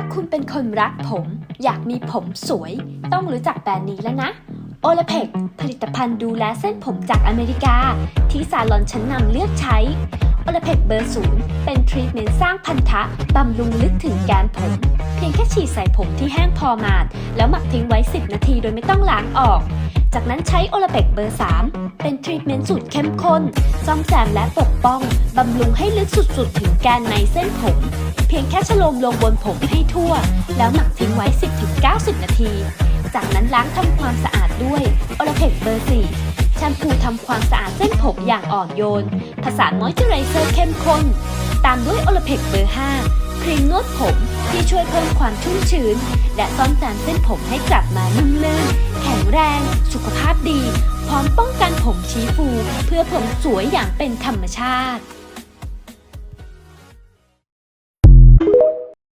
ากคุณเป็นคนรักผม อยากมีผมสวย ต้องรู้จักแบรนด์นี้แล้วนะโอลเพกผลิตภัณฑ์ดูแลเส้นผมจากอเมริกา ที่ซาลอนชั้นนำเลือกใช้โอลเพกเบอร์ศูนย์เป็นทรีทเมนต์สร้างพันธะบำรุงลึกถึงแกนผม เพียงแค่ฉีดใส่ผมที่แห้งพอมาด แล้วหมักทิ้งไว้ 10 นาทีโดยไม่ต้องล้างออก จากนั้นใช้โอลเพกเบอร์ 3 เป็นทรีทเมนต์สูตรเข้มข้นซ่อมแซมและปกป้องบำรุงให้ลึกสุดๆ ถึงแกนในเส้นผม เพียงแค่ชโลมลงบนผมให้ทั่ว แล้วหมักทิ้งไว้ 10-90 นาที จากนั้นล้างทำความสะอาดด้วยโอล p เพกเบอร์4แชมพูทำความสะอาดเส้นผมอย่างอ่อนโยน ผสานมอยเจอไรเซอร์เข้มข้น ตามด้วยโอล p เพกเบอร์5ครีมนวดผมที่ช่วยเพิ่มความชุ่มชื้น และซ่อมแซมเส้นผมให้กลับมานุ่มลื่น แข็งแรง สุขภาพดี พร้อมป้องกันผมชี้ฟู เพื่อผมสวยอย่างเป็นธรรมชาติ